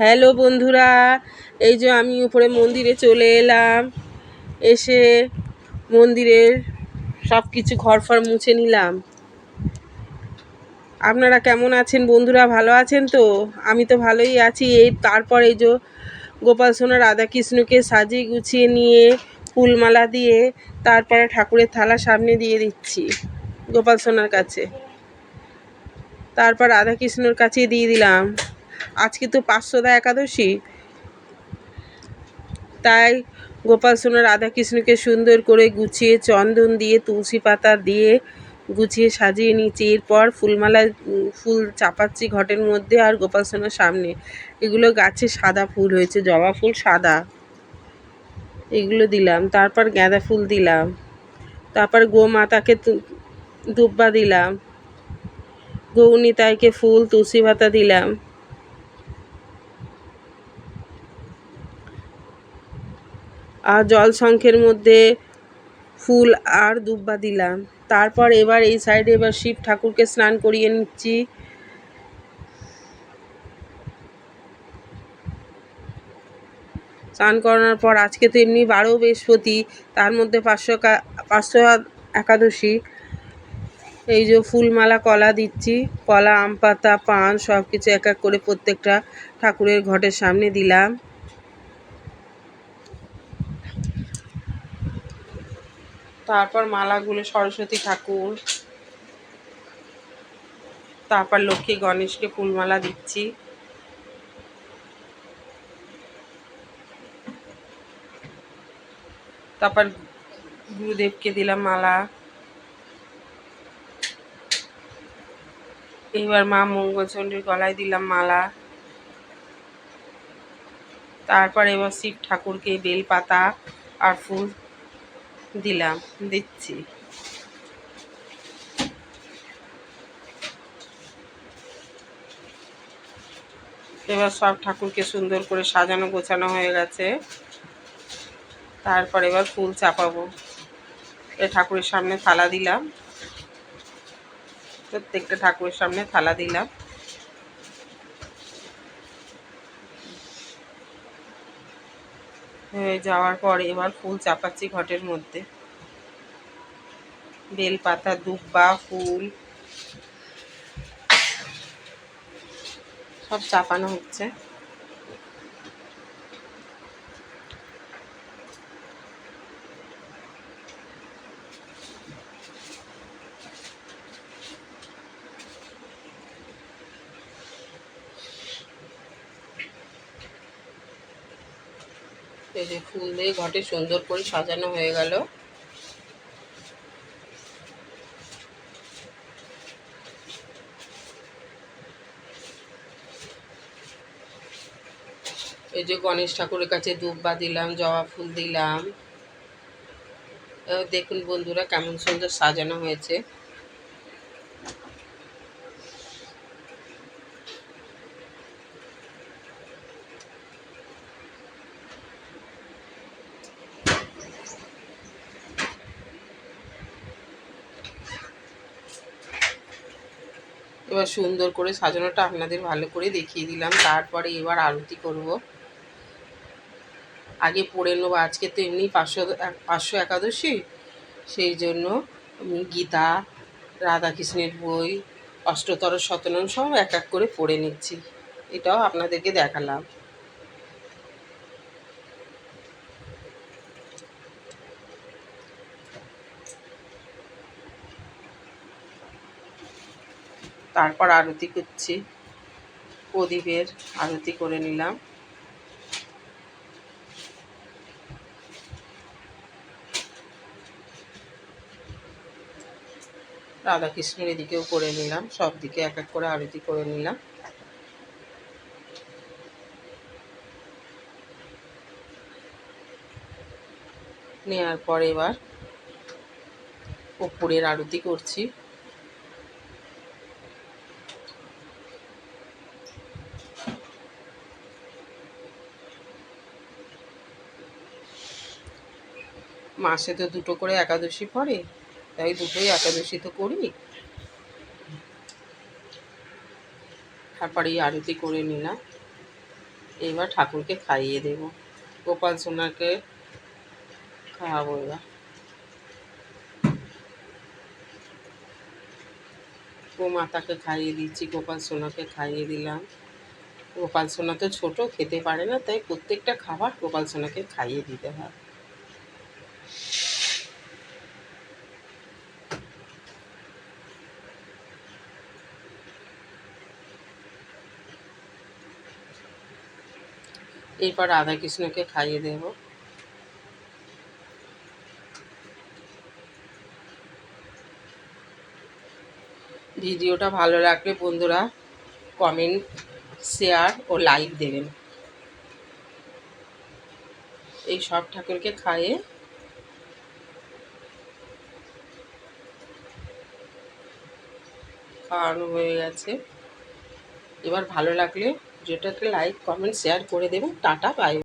Hello বন্ধুরা, এই যে আমি উপরে মন্দিরে চলে এলাম। এসে মন্দিরের সব কিছু ঘর ফর মুছে নিলাম। আপনারা কেমন আছেন বন্ধুরা, ভালো আছেন তো? আমি তো ভালোই আছি। এই তারপর এই যে গোপাল সোনা রাধাকৃষ্ণকে সাজিয়ে গুছিয়ে নিয়ে ফুলমালা দিয়ে তারপরে ঠাকুরের থালা সামনে দিয়ে দিচ্ছি গোপাল সোনার কাছে। তারপর রাধাকৃষ্ণর কাছে দিয়ে দিলাম। আজকে তো পাঁচশোদা একাদশী। তাই গোপাল সোনা রাধাকৃষ্ণকে সুন্দর করে গুছিয়ে চন্দন দিয়ে, তুলসী পাতা দিয়ে গুছিয়ে সাজিয়ে নিচ্ছি এরপর ফুলমালা ফুল চাপাচ্ছি ঘটের মধ্যে আর গোপাল সোনার সামনে। এগুলো গাছে সাদা ফুল হয়েছে, জবা ফুল সাদা। এগুলো দিলাম, তারপর গাঁদা ফুল দিলাম, তারপর গোমাতাকে দুব্বা দিলাম, গৌনিতাইকে ফুল, তুলসী পাতা দিলাম। আর জল শঙ্খের মধ্যে ফুল আর দুব্বা দিলাম। তারপর এবার এই সাইডে এবার শিব ঠাকুরকে স্নান করিয়ে নিচ্ছি। স্নান করানোর পর আজকে তো এমনি বারো বৃহস্পতি, তার মধ্যে পাঁচশো পাঁচশো একাদশী। এই যে ফুলমালা, কলা দিচ্ছি, কলা, আম পাতা, পান সব কিছু এক এক করে প্রত্যেকটা ঠাকুরের ঘটের সামনে দিলাম। তারপর মালাগুলো সরস্বতী ঠাকুর। তারপর লক্ষ্মী গণেশকে ফুলমালা দিচ্ছি। তারপর গুরুদেবকে দিলাম মালা। এবার মা মঙ্গলচণ্ডীর গলায় দিলাম মালা। তারপর এবার শিব ঠাকুরকে বেলপাতা আর ফুল দিলাম, দিচ্ছি। এবার সব ঠাকুরকে সুন্দর করে সাজানো গোছানো হয়ে গেছে। তারপর এবার ফুল চাপাবো। এ ঠাকুরের সামনে থালা দিলাম। প্রত্যেকটা ঠাকুরের সামনে থালা দিলাম। হয়ে যাওয়ার পর এবার ফুল চাপাচ্ছি ঘটের মধ্যে। বেলপাতা দুব্বা ফুল সব চাপানো হচ্ছে। এই যে ফুল দিয়ে ঘটে সুন্দর করে সাজানো হয়ে গেল। এই যে গণেশ ঠাকুরের কাছে দুব্বা দিলাম, জবা ফুল দিলাম। দেখুন বন্ধুরা, কেমন সুন্দর সাজানো হয়েছে। এবার সুন্দর করে সাজানোটা আপনাদের ভালো করে দেখিয়ে দিলাম। তারপরে এবার আরতি করব। আগে পড়ে নেব। আজকে তো এমনি পাঁচশো পাঁচশো একাদশী। সেই জন্য আমি গীতা, রাধাকৃষ্ণের বই, অষ্টতর শতনাম সব এক এক করে পড়ে নিচ্ছি। এটাও আপনাদেরকে দেখালাম। তারপর আরতি করছি। প্রদীপের আরতি করে নিলাম। রাধাকৃষ্ণের এদিকেও করে নিলাম। সব দিকে এক এক করে আরতি করে নিলাম। নেওয়ার পর এবার কর্পূরের আরতি করছি। মাসে তো দুটো করে একাদশী পড়ে, তাই দুটোই একাদশী তো করি। তারপরে আরতি করে নিলাম। এবার ঠাকুরকে খাইয়ে দেব। গোপাল সোনাকে খাওয়াবো এবার। ও মাতাকে খাইয়ে দিচ্ছি, গোপাল সোনাকে খাইয়ে দিলাম। গোপাল সোনা তো ছোট, খেতে পারে না, তাই প্রত্যেকটা খাবার গোপাল সোনাকে খাইয়ে দিতে হয়। এরপর রাধাকৃষ্ণকে খাইয়ে দেব। ভিডিওটা ভালো লাগলে বন্ধুরা কমেন্ট শেয়ার ও লাইক দেবেন। এই সব ঠাকুরকে খাইয়ে খাওয়ানো হয়ে গেছে। এবার ভালো লাগলে যেটাকে লাইক কমেন্ট শেয়ার করে দেবেন। Tata bye